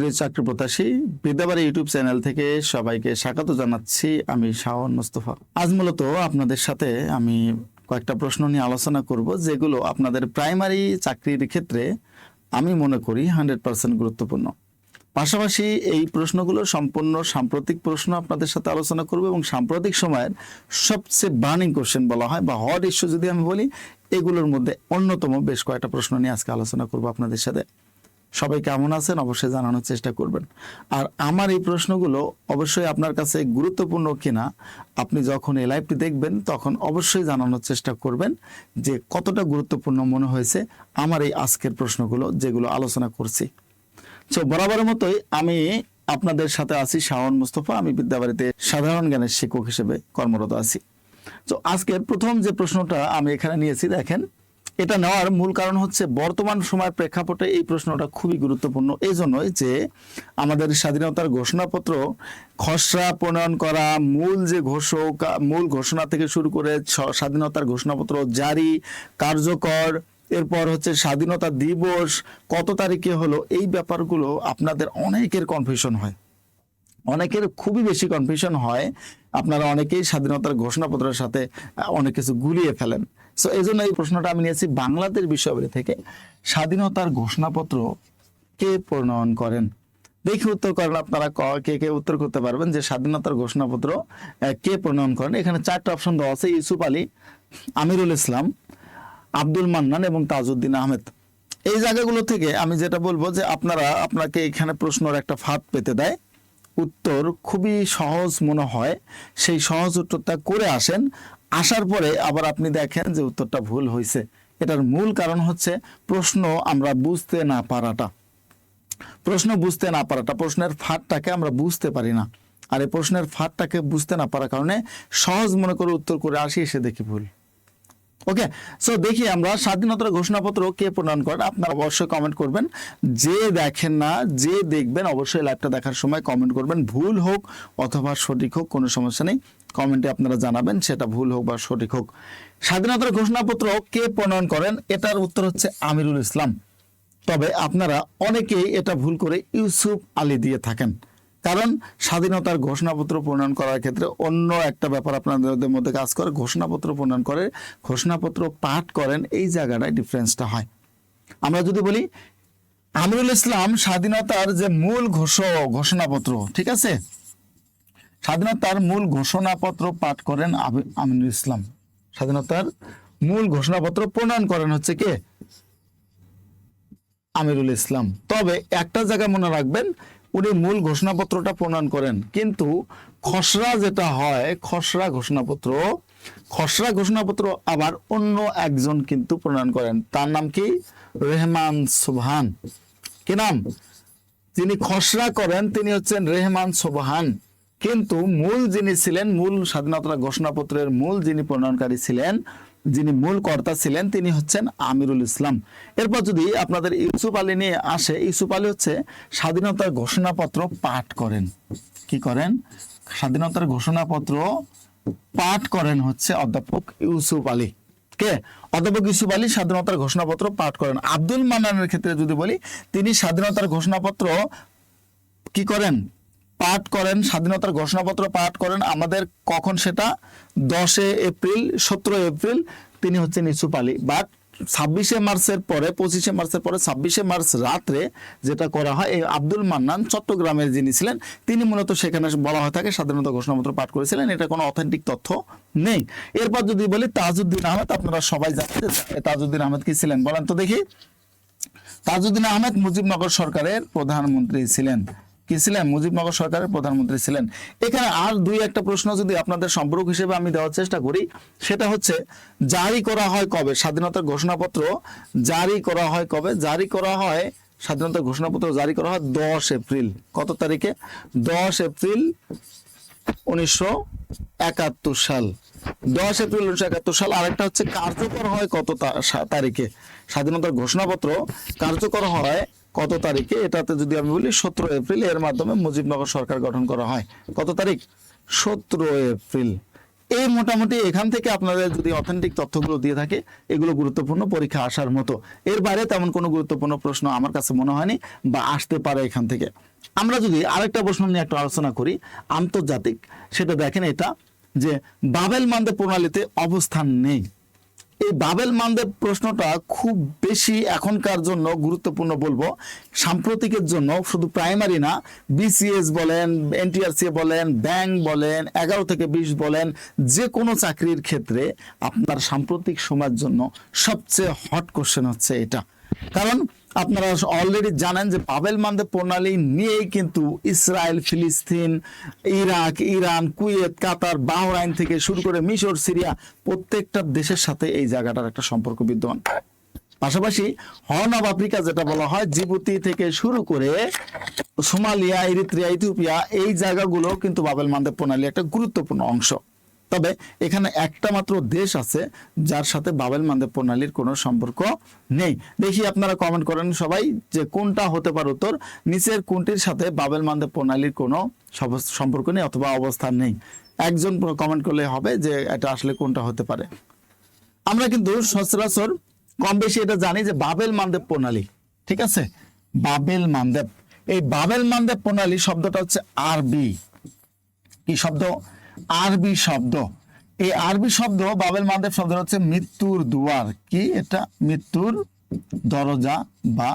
প্রিয় চাকরি প্রত্যাশী বিদ্যাবাড়ি ইউটিউব চ্যানেল থেকে সবাইকে স্বাগত জানাচ্ছি আমি শাওন মোস্তফা। আজ মূলত আপনাদের সাথে আমি কয়েকটা প্রশ্ন নিয়ে আলোচনা করব, যেগুলো আপনাদের প্রাইমারি চাকরির ক্ষেত্রে আমি মনে করি হান্ড্রেড পার্সেন্ট গুরুত্বপূর্ণ। পাশাপাশি এই প্রশ্নগুলো সম্পূর্ণ সাম্প্রতিক প্রশ্ন আপনাদের সাথে আলোচনা করব এবং সাম্প্রতিক সময়ের সবচেয়ে বার্নিং কোশ্চেন বলা হয় বা হট ইস্যু যদি আমি বলি, এগুলোর মধ্যে অন্যতম বেশ কয়েকটা প্রশ্ন নিয়ে আজকে আলোচনা করব আপনাদের সাথে। সবাই কেমন আছেন অবশ্যই জানানোর চেষ্টা করবেন। আর আমার এই প্রশ্নগুলো অবশ্যই আপনার কাছে গুরুত্বপূর্ণ কিনা, আপনি যখন এই লাইভটি দেখবেন তখন অবশ্যই জানানোর চেষ্টা করবেন যে কতটা গুরুত্বপূর্ণ মনে হয়েছে আমার এই আজকের প্রশ্নগুলো যেগুলো আলোচনা করছি। তো বরাবরের মতোই আমি আপনাদের সাথে আছি শাওন মুস্তফা, আমি বিদ্যাবাড়িতে সাধারণ জ্ঞানের শিক্ষক হিসেবে কর্মরত আছি। তো আজকের প্রথম যে প্রশ্নটা আমি এখানে নিয়েছি, দেখেন এটা নেওয়ার মূল কারণ হচ্ছে বর্তমান সময়ের প্রেক্ষাপটে এই প্রশ্নটা খুবই গুরুত্বপূর্ণ। এই জন্যই যে আমাদের স্বাধীনতার ঘোষণাপত্র খসড়া প্রণয়ন করা, মূল যে ঘোষক, মূল ঘোষণা থেকে শুরু করে স্বাধীনতার ঘোষণাপত্র জারি, কার্যকর, এরপর হচ্ছে স্বাধীনতা দিবস, কত তারিখে হলো, এই ব্যাপারগুলো আপনাদের অনেকের কনফিউশন হয়। অনেকের খুবই বেশি কনফিউশন হয়। আপনারা অনেকেই স্বাধীনতার ঘোষণাপত্রের সাথে অনেক কিছু গুলিয়ে ফেলেন। সো এই জন্য এই প্রশ্নটা আমি নিয়েছি, বাংলাদেশ বিশ্ববিদ্যালয় থেকে স্বাধীনতার ঘোষণাপত্র কে প্রণয়ন করেন? দেখি উত্তর করেন আপনারা, ক- কে কে উত্তর করতে পারবেন যে স্বাধীনতার ঘোষণাপত্র কে প্রণয়ন করেন। এখানে চারটা অপশন দেওয়া আছে, ইউসুফ আলী, আমিরুল ইসলাম, আব্দুল মান্নান এবং তাজউদ্দিন আহমেদ। এই জায়গাগুলো থেকে আমি যেটা বলব যে আপনারা, আপনাকে এখানে প্রশ্নের একটা ফাঁদ পেতে দেয়। উত্তর খুবই সহজ মনে হয়, সেই সহজ উত্তরটা করে আসেন। আসার পরে আবার আপনি দেখেন যে উত্তরটা ভুল হয়েছে এটার মূল কারণ হচ্ছে প্রশ্ন আমরা বুঝতে না পারাটা। প্রশ্ন বুঝতে না পারাটা, প্রশ্নের ফাঁদটাকে আমরা বুঝতে পারি না। আর এই প্রশ্নের ফাঁদটাকে বুঝতে না পারার কারণে সহজ মনে করে উত্তর করে আসি, এসে দেখি ভুল। ওকে সো দেখি আমরা স্বাধীনতার ঘোষণাপত্র কে প্রণয়ন করেন, আপনারা অবশ্যই কমেন্ট করবেন। যে দেখেন না, যে দেখবেন, অবশ্যই লাইভটা দেখার সময় কমেন্ট করবেন। ভুল হোক অথবা সঠিক হোক, কোনো সমস্যা নেই। কমেন্টে আপনারা জানাবেন, সেটা ভুল হোক বা সঠিক হোক। স্বাধীনতার ঘোষণাপত্র কে প্রণয়ন করেন, এটার উত্তর হচ্ছে আমিরুল ইসলাম। তবে আপনারা অনেকেই এটা ভুল করে ইউসুফ আলী দিয়ে থাকেন। কারণ স্বাধীনতার ঘোষণাপত্র প্রণয়ন করার ক্ষেত্রে অন্য একটা ব্যাপার আপনাদের মধ্যে কাজ করে, ঘোষণাপত্র প্রণয়ন করে, ঘোষণাপত্র পাঠ করেন, এই জায়গাটায় ডিফারেন্সটা হয়। আমরা যদি বলি, আমিরুল ইসলাম স্বাধীনতার যে মূল ঘোষ, ঘোষণাপত্র, ঠিক আছে? স্বাধীনতার মূল ঘোষণাপত্র পাঠ করেন আমিনুল ইসলাম। স্বাধীনতার মূল ঘোষণাপত্র প্রণয়ন করেন হচ্ছে কে? আমিরুল ইসলাম। তবে একটা জায়গা মনে রাখবেন, উনি মূল ঘোষণাপত্রটা প্রণয়ন করেন। কিন্তু খসড়া যেটা হয়, খসড়া ঘোষণাপত্র খসড়া ঘোষণাপত্র আবার অন্য একজন কিন্তু প্রণয়ন করেন। তার নাম কি? রেহমান সুবহান। কি নাম? যিনি খসড়া করেন, তিনি হচ্ছেন রেহমান সোবহান। কিন্তু মূল যিনি ছিলেন, মূল স্বাধীনতা ঘোষণাপত্রের মূল যিনি প্রণয়নকারী ছিলেন, যিনি মূল কর্তা ছিলেন, তিনি হচ্ছেন আমিরুল ইসলাম। এরপর যদি আপনাদের ইউসুফ আলী নিয়ে আসে, ইউসুফ আলী হচ্ছে স্বাধীনতার ঘোষণাপত্র পাঠ করেন। কি করেন? স্বাধীনতার ঘোষণাপত্র পাঠ করেন হচ্ছে অধ্যাপক ইউসুফ আলী। কে? অধ্যাপক ইউসুফ আলী স্বাধীনতার ঘোষণাপত্র পাঠ করেন। আব্দুল মান্নানের ক্ষেত্রে যদি বলি, তিনি স্বাধীনতার ঘোষণাপত্র কি করেন? পাঠ করেন, স্বাধীনতার ঘোষণাপত্র পাঠ করেন। আমাদের কখন সেটা? দশে এপ্রিল, সতেরো এপ্রিল, তিনি হচ্ছেন ইউসুফ আলী। বাট ছাব্বিশে মার্চের পরে, পঁচিশে মার্চের পরে, ছাব্বিশে মার্চ রাত্রে যেটা করা হয়, এই আব্দুল মান্নান চট্টগ্রামের যিনি ছিলেন, তিনি মূলত সেখানে বলা হয়ে থাকে, স্বাধীনতা ঘোষণাপত্র পাঠ করেছিলেন। এটা কোনো অথেন্টিক তথ্য নেই। এরপর যদি বলি, তাজউদ্দিন আহমেদ, আপনারা সবাই জানেন তাজউদ্দিন আহমেদ কি ছিলেন? বলেন তো দেখি। তাজউদ্দিন আহমেদ মুজিবনগর সরকারের প্রধানমন্ত্রী ছিলেন। কি ছিলেন? মুজিবনগর সরকারের প্রধানমন্ত্রী ছিলেন। এখানে আর দুই একটা প্রশ্ন যদি আপনাদের সম্পর্ক হিসেবে আমি দেওয়ার চেষ্টা করি, সেটা হচ্ছে, জারি করা হয় কবে? স্বাধীনতার ঘোষণাপত্র জারি করা হয় কবে? জারি করা হয়, স্বাধীনতার ঘোষণাপত্র জারি করা হয় দশ এপ্রিল। কত তারিখে? দশ এপ্রিল উনিশশো একাত্তর সাল। দশ এপ্রিল উনিশশো একাত্তর সাল, আরেকটা হচ্ছে কার্যকর হয় কত তারিখে? স্বাধীনতার ঘোষণাপত্র কার্যকর হয় কত তারিখে? এটাতে যদি আমি বলি, সতেরো এপ্রিল, এর মাধ্যমে মুজিবনগর সরকার গঠন করা হয়। কত তারিখ? সতেরো এপ্রিল। এই মোটামুটি এখান থেকে আপনাদের যদি অথেন্টিক তথ্যগুলো দিয়ে থাকে, এগুলো গুরুত্বপূর্ণ পরীক্ষা আসার মতো। এর বাইরে তেমন কোনো গুরুত্বপূর্ণ প্রশ্ন আমার কাছে মনে হয়নি বা আসতে পারে এখান থেকে। আমরা যদি আরেকটা প্রশ্ন নিয়ে একটু আলোচনা করি, আন্তর্জাতিক, সেটা দেখেন এটা, যে বাবেল মান্দে প্রণালীতে অবস্থান নেই। এই বাবেল মানদেব প্রশ্নটা খুব বেশি এখনকার জন্য গুরুত্বপূর্ণ বলব। সাম্প্রতিকের জন্য শুধু প্রাইমারি না বিসিএস বলেন এনটিআরসি বলেন ব্যাংক বলেন, এগারো থেকে বিশ বলেন যে কোনো চাকরির ক্ষেত্রে আপনার সাম্প্রতিক সময়ের জন্য সবচেয়ে হট কোশ্চেন হচ্ছে এটা। কারণ আপনারা অলরেডি জানেন যে বাবেল মান্দে প্রণালী নিয়েই কিন্তু ইসরায়েল, ফিলিস্তিন, Iraq, Iran, Kuwait, Qatar, Bahrain থেকে শুরু করে মিশর, সিরিয়া প্রত্যেকটা দেশের সাথে এই জায়গাটার একটা সম্পর্ক বিদ্যমান। পাশাপাশি হর্ন অফ আফ্রিকা যেটা বলা হয়, জিবুতি থেকে শুরু করে সোমালিয়া ইরিত্রিয়া ইথিওপিয়া, এই জায়গাগুলো কিন্তু বাবেল মানদেব প্রণালী একটা গুরুত্বপূর্ণ অংশ। তবে এখানে একটা মাত্র দেশ আছে যার সাথে বাবেল মানদেব প্রণালীর কোনো সম্পর্ক নেই। দেখি আপনারা কমেন্ট করেন সবাই যে কোনটা হতে পারে উত্তর। নিচের কোনটির সাথে বাবেল মানদেব প্রণালীর কোনো সম্পর্ক নেই অথবা অবস্থান নেই। একজন কমেন্ট করলে হবে যে এটা আসলে কোনটা হতে পারে। আমরা কিন্তু সচরাচর কম বেশি এটা জানি যে বাবেল মানদেব প্রণালী, ঠিক আছে? বাবেল মানদেব এই বাবেল মানদেব প্রণালী শব্দটা হচ্ছে আরবি। কি শব্দ? আরবি শব্দ। এই আরবি শব্দ বাবেল মানদেব শব্দ হচ্ছে মৃত্যুর দুয়ার। কি এটা? মৃত্যুর দরজা বা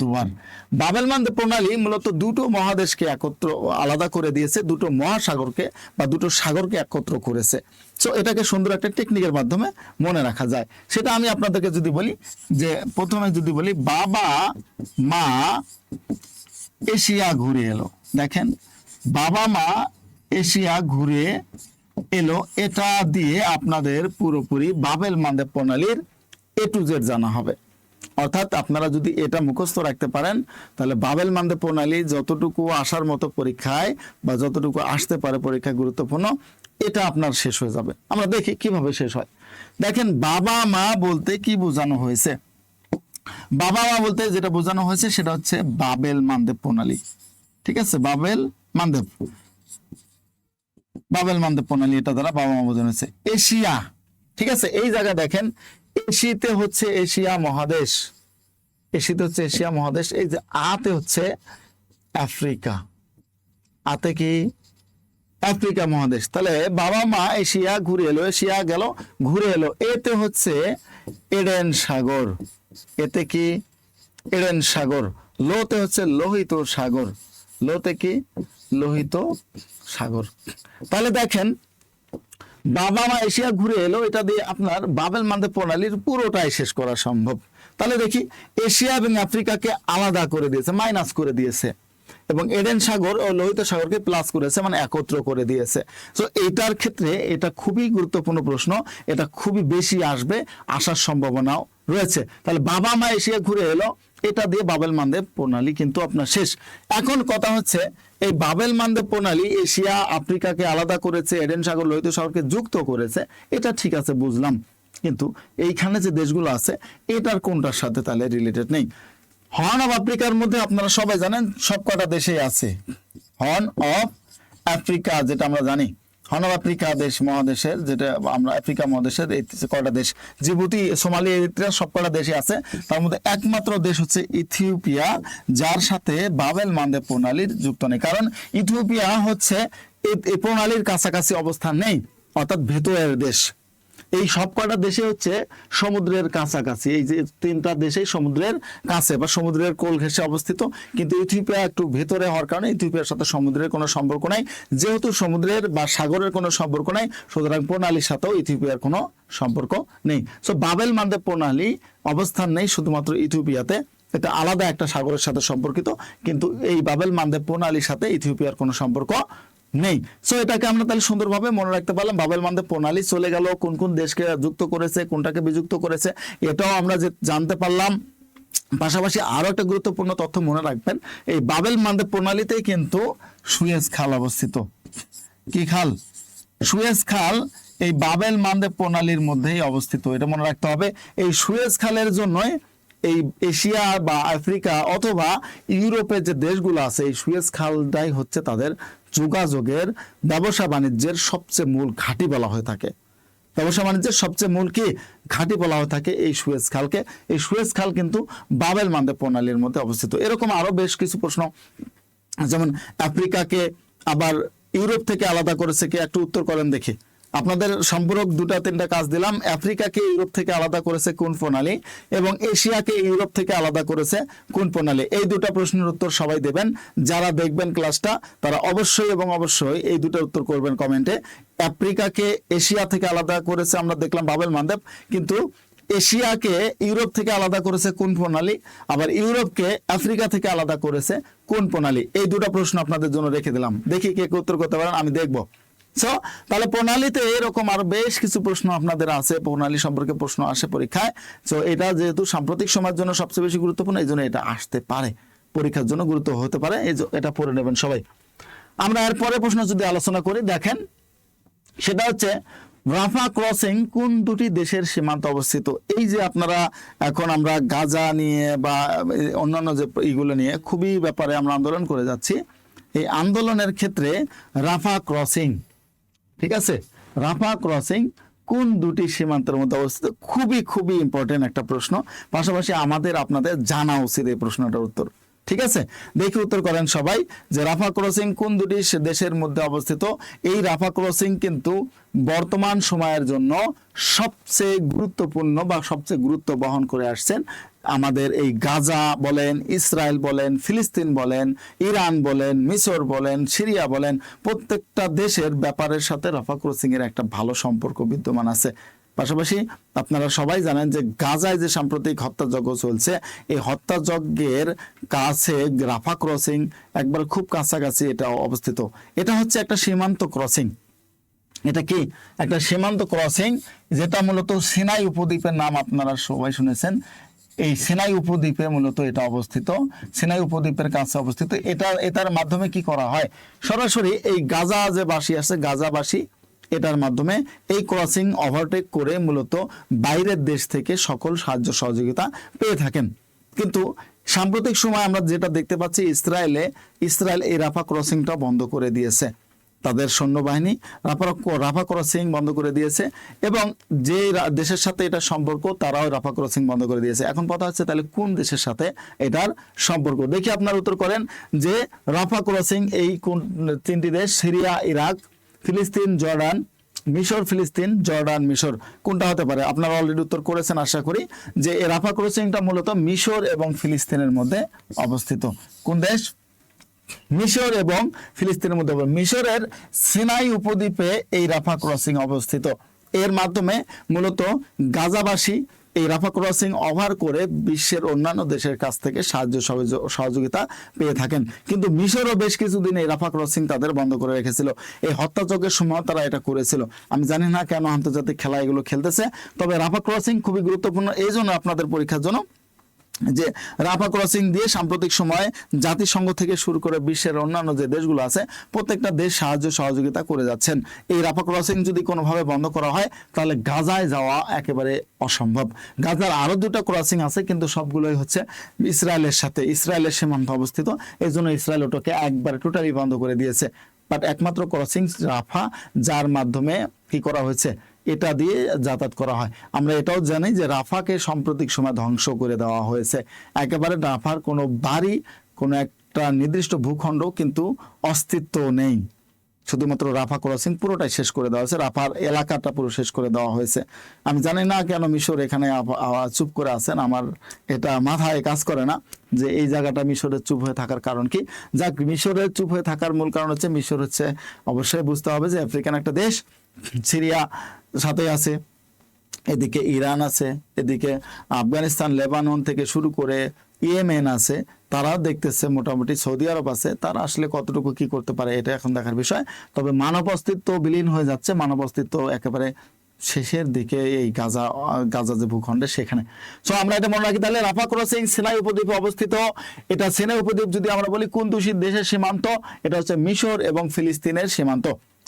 দুয়ার। বাবেল মানদেব প্রণালী মূলত দুটো মহাদেশকে একত্র আলাদা করে দিয়েছে, দুটো মহাসাগরকে বা দুটো সাগরকে একত্র করেছে। সো এটাকে সুন্দর একটা টেকনিকের মাধ্যমে মনে রাখা যায়। সেটা আমি আপনাদেরকে যদি বলি, যে প্রথমে যদি বলি, বাবা, মা, এশিয়া ঘুরে এলো। দেখেন, বাবা, মা এশিয়া ঘুরে এলো। এটা দিয়ে আপনাদের পুরোপুরি বাবেল মানদেব প্রণালীর এ টু জেড জানা হবে। অর্থাৎ আপনারা যদি এটা মুখস্থ রাখতে পারেন, তাহলে বাবেল মানদেব প্রণালী যতটুকু আসার মতো পরীক্ষায় বা যতটুকু আসতে পারে পরীক্ষায় গুরুত্বপূর্ণ, এটা আপনার শেষ হয়ে যাবে। আমরা দেখি কীভাবে শেষ হয়। দেখেন, বাবা, মা বলতে কি বোঝানো হয়েছে? বাবা, মা বলতে যেটা বোঝানো হয়েছে, সেটা হচ্ছে বাবেল মানদেব প্রণালী। ঠিক আছে? বাবেল মানদেব বাবেল মানদেব প্রণালী এটা দ্বারা বাবা মা বোঝানো হয়েছে। এশিয়া, ঠিক আছে? এই জায়গা দেখেন, এশিয়াতে হচ্ছে এশিয়া মহাদেশ। এশিয়াতে হচ্ছে এশিয়া মহাদেশ, এই যে আতে হচ্ছে আফ্রিকা। আতে কি? আফ্রিকা মহাদেশ। তাহলে বাবা মা এশিয়া ঘুরে এলো, এশিয়া গেল, ঘুরে এলো। এতে হচ্ছে এডেন সাগর। এতে কি? এডেন সাগর। লোতে হচ্ছে লোহিত সাগর। লোতে কি? লোহিত সাগর। তাহলে দেখেন, বাবা মা এশিয়া ঘুরে এলো, এটা দিয়ে আপনার বাবেল মানদেব প্রণালীর পুরোটাই শেষ করা সম্ভব। তাহলে দেখি, এশিয়া এবং আফ্রিকাকে আলাদা করে দিয়েছে মাইনাস করে দিয়েছে। এবং এডেন সাগর ও লোহিত সাগরকে প্লাস করেছে মানে একত্র করে দিয়েছে। তো এইটার ক্ষেত্রে এটা খুবই গুরুত্বপূর্ণ প্রশ্ন, এটা খুবই বেশি আসবে, আসার সম্ভাবনাও রয়েছে। তাহলে বাবা মা এশিয়া ঘুরে এলো। এটা দিয়ে বাবেল মানদেব প্রণালী কিন্তু আপনার শেষ। এখন কথা হচ্ছে, এই বাবেল মানদেব প্রণালী এশিয়া, আফ্রিকাকে আলাদা করেছে, এডেন সাগর, লোহিত সাগরকে যুক্ত করেছে। এটা ঠিক আছে, বুঝলাম। কিন্তু এইখানে যে দেশগুলো আছে, এটার কোনটার সাথে তাহলে রিলেটেড নেই? হর্ন অফ আফ্রিকার মধ্যে আপনারা সবাই জানেন সব কটা দেশেই আছে। হর্ন অফ আফ্রিকা যেটা আমরা জানি। অফ আফ্রিকা দেশ মহাদেশের, যেটা আমরা আফ্রিকা মহাদেশের কয়টা দেশ? জিবুতি, সোমালি, এরিত্রিয়া সব কটা দেশে আছে। তার মধ্যে একমাত্র দেশ হচ্ছে ইথিওপিয়া, যার সাথে বাবেল মানদেব প্রণালীর যুক্ত নেই। কারণ ইথিওপিয়া হচ্ছে এই প্রণালীর কাছাকাছি অবস্থান নেই, অর্থাৎ ভেতরের দেশ। এই সব কটা দেশে হচ্ছে সমুদ্রের কাছাকাছি, এই যে তিনটা দেশেই সমুদ্রের কাছে বা সমুদ্রের কোল ঘেঁষে অবস্থিত। কিন্তু ইথিওপিয়া একটু ভেতরে হওয়ার কারণে ইথিওপিয়ার সাথে সমুদ্রের কোনো সম্পর্ক নাই। যেহেতু সমুদ্রের বা সাগরের কোনো সম্পর্ক নাই, সুতরাং প্রণালীর সাথেও ইথিওপিয়ার কোনো সম্পর্ক নেই। সো বাবেল মানদেব প্রণালী অবস্থান নেই, শুধুমাত্র ইথিওপিয়াতে। এটা আলাদা একটা সাগরের সাথে সম্পর্কিত, কিন্তু এই বাবেল মানদেব প্রণালীর সাথে ইথিওপিয়ার কোনো সম্পর্ক নেই। সো এটাকে আমরা তাহলে সুন্দরভাবে মনে রাখতে পারলাম। বাবেল মানদেব প্রণালী চলে গেল, কোন কোন দেশকে যুক্ত করেছে, কোনটাকে বিযুক্ত করেছে, এটাও আমরা যে জানতে পারলাম। পাশাপাশি আরও একটা গুরুত্বপূর্ণ তথ্য মনে রাখবেন, এই বাবেল মানদেব প্রণালীতেই কিন্তু সুয়েজ খাল অবস্থিত। কি খাল? সুয়েজ খাল এই বাবেল মানদেব প্রণালীর মধ্যেই অবস্থিত, এটা মনে রাখতে হবে। এই সুয়েজ খালের জন্যই এই এশিয়া বা আফ্রিকা অথবা ইউরোপের যে দেশগুলো আছে, এই সুয়েজ খালটাই হচ্ছে তাদের যোগাযোগের ব্যবসা বাণিজ্যের সবচেয়ে মূল ঘাঁটি বলা হয়ে থাকে। ব্যবসা বাণিজ্যের সবচেয়ে মূল কি? ঘাঁটি বলা হয়ে থাকে এই সুয়েজ খালকে। এই সুয়েজ খাল কিন্তু বাবেল মান্দে প্রণালীর মধ্যে অবস্থিত। এরকম আরও বেশ কিছু প্রশ্ন। যেমন আফ্রিকাকে আবার ইউরোপ থেকে আলাদা করেছে কি? একটু উত্তর করেন দেখি। আপনাদের সম্পূরক দুটা, তিনটা কাজ দিলাম। আফ্রিকাকে ইউরোপ থেকে আলাদা করেছে কোন প্রণালী এবং এশিয়াকে ইউরোপ থেকে আলাদা করেছে কোন প্রণালী? এই দুটা প্রশ্নের উত্তর সবাই দেবেন। যারা দেখবেন ক্লাসটা, তারা অবশ্যই এবং অবশ্যই এই দুটো উত্তর করবেন কমেন্টে। আফ্রিকাকে এশিয়া থেকে আলাদা করেছে আমরা দেখলাম বাবেল মান্দেব, কিন্তু এশিয়াকে ইউরোপ থেকে আলাদা করেছে কোন প্রণালী? আবার ইউরোপকে আফ্রিকা থেকে আলাদা করেছে কোন প্রণালী? এই দুটো প্রশ্ন আপনাদের জন্য রেখে দিলাম। দেখি কে কে উত্তর করতে পারেন, আমি দেখব। সো তাহলে প্রণালীতে এরকম আরও বেশ কিছু প্রশ্ন আপনাদের আছে। প্রণালী সম্পর্কে প্রশ্ন আসে পরীক্ষায়। তো এটা যেহেতু সাম্প্রতিক সময়ের জন্য সবচেয়ে বেশি গুরুত্বপূর্ণ, এই জন্য এটা আসতে পারে। পরীক্ষার জন্য গুরুত্ব হতে পারে। এটা পড়ে নেবেন সবাই। আমরা এর পরে প্রশ্ন যদি আলোচনা করি, দেখেন, সেটা হচ্ছে, রাফা ক্রসিং কোন দুটি দেশের সীমান্ত অবস্থিত? এই যে আপনারা এখন আমরা গাজা নিয়ে বা অন্যান্য যে ইগুলো নিয়ে খুবই ব্যাপারে আমরা আন্দোলন করে যাচ্ছি। এই আন্দোলনের ক্ষেত্রে রাফা ক্রসিং ঠিক আছে? রাফা ক্রসিং কোন দুটি সীমান্তের মধ্যে অবস্থিত? খুবই খুবই ইম্পর্টেন্ট একটা প্রশ্ন। পাশাপাশি আমাদের, আপনাদের জানা উচিত এই প্রশ্নটার উত্তর। ঠিক আছে? দেখি উত্তর করেন সবাই যে রাফা ক্রসিং কোন দুটি দেশের মধ্যে অবস্থিত? এই রাফা ক্রসিং কিন্তু বর্তমান সময়ের জন্য সবচেয়ে গুরুত্বপূর্ণ বা সবচেয়ে গুরুত্ব বহন করে আসছেন আমাদের এই গাজা বলেন, ইসরায়েল বলেন, ফিলিস্তিন বলেন, ইরান বলেন মিশর বলেন, সিরিয়া বলেন, প্রত্যেকটা দেশের ব্যাপারের সাথে রাফা ক্রসিং এর একটা ভালো সম্পর্ক বিদ্যমান আছে। পাশাপাশি আপনারা সবাই জানেন যে গাজায় যে সাম্প্রতিক হত্যাযজ্ঞ চলছে, এই হত্যাযজ্ঞের কাছে রাফা ক্রসিং একবার খুব কাছাকাছি এটা অবস্থিত। এটা হচ্ছে একটা সীমান্ত ক্রসিং। এটা কি? একটা সীমান্ত ক্রসিং যেটা মূলত সিনাই উপদ্বীপের নাম আপনারা সবাই শুনেছেন। এই সিনাই উপদ্বীপে মূলত এটা অবস্থিত। সিনাই উপদ্বীপের কাছে অবস্থিত। এটা, এটার মাধ্যমে কি করা হয়? সরাসরি এই গাজা যে বাসী আছে, গাজাবাসী এটার মাধ্যমে এই ক্রসিং ওভারটেক করে মূলত বাইরের দেশ থেকে সকল সাহায্য সহযোগিতা পেয়ে থাকেন। কিন্তু সাম্প্রতিক সময় আমরা যেটা দেখতে পাচ্ছি, ইসরায়েলে, ইসরায়েল এই রাফা ক্রসিংটা বন্ধ করে দিয়েছে। তাদের সৈন্যবাহিনী রাফা রাফা ক্রসিং বন্ধ করে দিয়েছে এবং যে দেশের সাথে এটা সম্পর্ক, তারাও রাফা ক্রসিং বন্ধ করে দিয়েছে। এখন কথা হচ্ছে তাহলে কোন দেশের সাথে এটার সম্পর্ক? দেখি আপনার উত্তর করেন যে রাফা ক্রসিং এই কোন তিনটি দেশ, সিরিয়া, ইরাক ফিলিস্তিন, জর্ডান, মিশর, ফিলিস্তিন, জর্ডান, মিশর, কোনটা হতে পারে? আপনারা অলরেডি উত্তর করেছেন, আশা করি যে এই রাফা ক্রসিংটা মূলত মিশর এবং ফিলিস্তিনের মধ্যে অবস্থিত। কোন দেশ? মিশর এবং ফিলিস্তিনের মধ্যে। মিশরের সিনাই উপদ্বীপে এই রাফা ক্রসিং অবস্থিত। এর মাধ্যমে মূলত গাজাবাসী এই রাফা ক্রসিং ওভার করে বিশ্বের অন্যান্য দেশের কাছ থেকে সাহায্য সহযোগ- সহযোগিতা পেয়ে থাকেন। কিন্তু মিশরও বেশ কিছুদিন এই রাফা ক্রসিং তাদের বন্ধ করে রেখেছিল। এই হত্যাযজ্ঞের সময় তারা এটা করেছিল। আমি জানি না কেন আন্তর্জাতিক খেলা এগুলো খেলতেছে। তবে রাফা ক্রসিং খুবই গুরুত্বপূর্ণ। এই জন্য আপনাদের পরীক্ষার জন্য যে রাফা ক্রসিং দিয়ে সাম্প্রতিক সময়ে জাতিসংঘ থেকে শুরু করে বিশ্বের অন্যান্য যে দেশগুলো আছে, প্রত্যেকটা দেশ সাহায্য সহযোগিতা করে যাচ্ছেন। এই রাফা ক্রসিং যদি কোনোভাবে বন্ধ করা হয়, তাহলে গাজায় যাওয়া একেবারে অসম্ভব। গাজার আরও দুটো ক্রসিং আছে, কিন্তু সবগুলোই হচ্ছে ইসরায়েলের সাথে, ইসরায়েলের সীমান্ত অবস্থিত। এই জন্য ইসরায়েল ওটাকে একবারে টোটালি বন্ধ করে দিয়েছে। বাট একমাত্র ক্রসিং রাফা, যার মাধ্যমে কি করা হয়েছে? এটা দিয়ে যাতায়াত করা হয়। আমরা এটাও জানি যে রাফাকে সাম্প্রতিক সময় ধ্বংস করে দেওয়া হয়েছে। একেবারে রাফার কোনো বাড়ি, কোনো একটা নির্দিষ্ট ভূখণ্ড কিন্তু অস্তিত্ব নেই। শুধুমাত্র রাফা ক্রসিং পুরোটাই শেষ করে দেওয়া হয়েছে। রাফার এলাকাটা পুরো শেষ করে দেওয়া হয়েছে। আমি জানি না কেন মিশর এখানে চুপ করে আছেন। আমার এটা মাথায় কাজ করে না যে এই জায়গাটা মিশরের চুপ হয়ে থাকার কারণ কি। যাক, মিশরের চুপ হয়ে থাকার মূল কারণ হচ্ছে, মিশর হচ্ছে অবশ্যই বুঝতে হবে যে আফ্রিকান একটা দেশ। সিরিয়া সাথে আছে, এদিকে ইরান আছে, এদিকে আফগানিস্তান, লেবানন থেকে শুরু করে ইয়েমেন আছে, তারা দেখতেছে মোটামুটি সৌদি আরব আছে, তারা আসলে কতটুকু কি করতে পারে এটা এখন দেখার বিষয়। তবে মানব অস্তিত্ব বিলীন হয়ে যাচ্ছে, মানব অস্তিত্ব একেবারে শেষের দিকে এই গাজা গাজা যে ভূখণ্ডে সেখানে। সো আমরা এটা মনে রাখি তাহলে রাফা ক্রসিং সিনাই উপদ্বীপে অবস্থিত। এটা সিনাই উপদ্বীপ যদি আমরা বলি কোন দেশের সীমান্ত, এটা হচ্ছে মিশর এবং ফিলিস্তিনের সীমান্ত।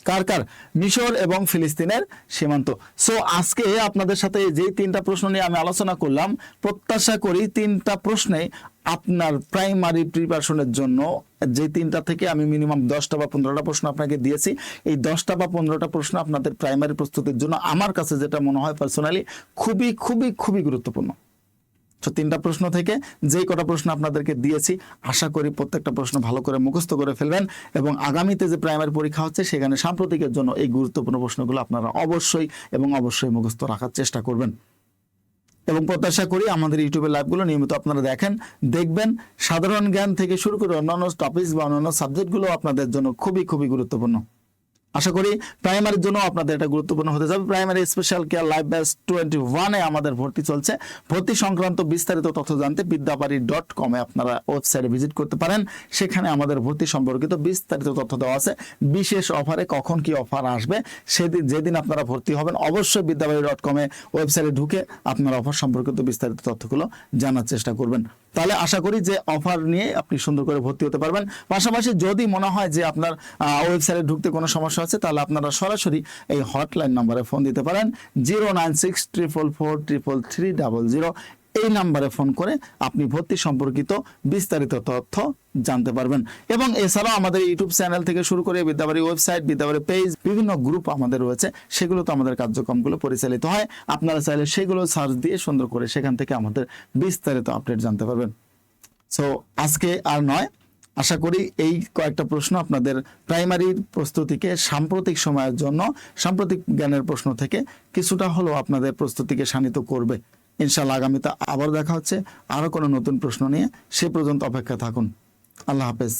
কার কার? মিশর এবং ফিলিস্তিনের সীমান্ত। সো আজকে আপনাদের সাথে যে তিনটা প্রশ্ন নিয়ে আমি আলোচনা করলাম, প্রত্যাশা করি তিনটা প্রশ্নে আপনার প্রাইমারি প্রিপারেশনের জন্য যে তিনটা থেকে আমি মিনিমাম দশটা বা পনেরোটা প্রশ্ন আপনাকে দিয়েছি, এই দশটা বা পনেরোটা প্রশ্ন আপনাদের প্রাইমারি প্রস্তুতির জন্য আমার কাছে যেটা মনে হয় পার্সোনালি খুবই খুবই খুবই গুরুত্বপূর্ণ। তো তিনটা প্রশ্ন থেকে যেই কটা প্রশ্ন আপনাদেরকে দিয়েছি, আশা করি প্রত্যেকটা প্রশ্ন ভালো করে মুখস্থ করে ফেলবেন এবং আগামীতে যে প্রাইমারি পরীক্ষা হচ্ছে সেখানে সাম্প্রতিকের জন্য এই গুরুত্বপূর্ণ প্রশ্নগুলো আপনারা অবশ্যই এবং অবশ্যই মুখস্থ রাখার চেষ্টা করবেন। এবং প্রত্যাশা করি আমাদের ইউটিউবের লাইভগুলো নিয়মিত আপনারা দেখেন, দেখবেন, সাধারণ জ্ঞান থেকে শুরু করে অন্যান্য টপিকস বা অন্যান্য সাবজেক্টগুলো আপনাদের জন্য খুবই খুবই গুরুত্বপূর্ণ। আশা করি প্রাইমারির জন্য আপনাদের এটা গুরুত্বপূর্ণ হতে যাবে। Primary special care live batch twenty ওয়ানে আমাদের ভর্তি চলছে। ভর্তি সংক্রান্ত বিস্তারিত তথ্য জানতে বিদ্যাবাড়ি ডট কমে আপনারা ওয়েবসাইটে ভিজিট করতে পারেন। সেখানে আমাদের ভর্তি সম্পর্কিত বিস্তারিত তথ্য দেওয়া আছে। বিশেষ অফারে কখন কি অফার আসবে, সেদিন যেদিন আপনারা ভর্তি হবেন, অবশ্যই বিদ্যাবাড়ি ডট কমে ওয়েবসাইটে ঢুকে আপনারা অফার সম্পর্কিত বিস্তারিত তথ্যগুলো জানার চেষ্টা করবেন। তাহলে আশা করি যে অফার নিয়ে আপনি সুন্দর করে ভর্তি হতে পারবেন। পাশাপাশি যদি মনে হয় যে আপনার ওয়েবসাইটে ঢুকতে কোনো সমস্যা আছে, তাহলে আপনারা সরাসরি এই হটলাইন নম্বরে ফোন দিতে পারেন। Zero nine six triple four triple three double zero এই নাম্বারে ফোন করে আপনি ভর্তি সম্পর্কিত বিস্তারিত তথ্য জানতে পারবেন। এবং এছাড়াও আমাদের ইউটিউব চ্যানেল থেকে শুরু করে বিদ্যাবাড়ি ওয়েবসাইট, বিদ্যাবাড়ি পেজ, বিভিন্ন গ্রুপ আমাদের রয়েছে। সেগুলো তো আমাদের কার্যক্রমগুলো পরিচালিত হয়। আপনারা চাইলে সেগুলো সার্চ দিয়ে সুন্দর করে সেখান থেকে আমাদের বিস্তারিত আপডেট জানতে পারবেন। সো আজকে আর নয়। আশা করি এই কয়েকটা প্রশ্ন আপনাদের প্রাইমারির প্রস্তুতিকে সাম্প্রতিক সময়ের জন্য, সাম্প্রতিক জ্ঞানের প্রশ্ন থেকে কিছুটা হলেও আপনাদের প্রস্তুতিকে শানিত করবে। ইনশাল্লাহ আগামীতে আবার দেখা হচ্ছে। আরও কোনো নতুন প্রশ্ন নিয়ে সে পর্যন্ত অপেক্ষা থাকুন। আল্লাহ হাফেজ।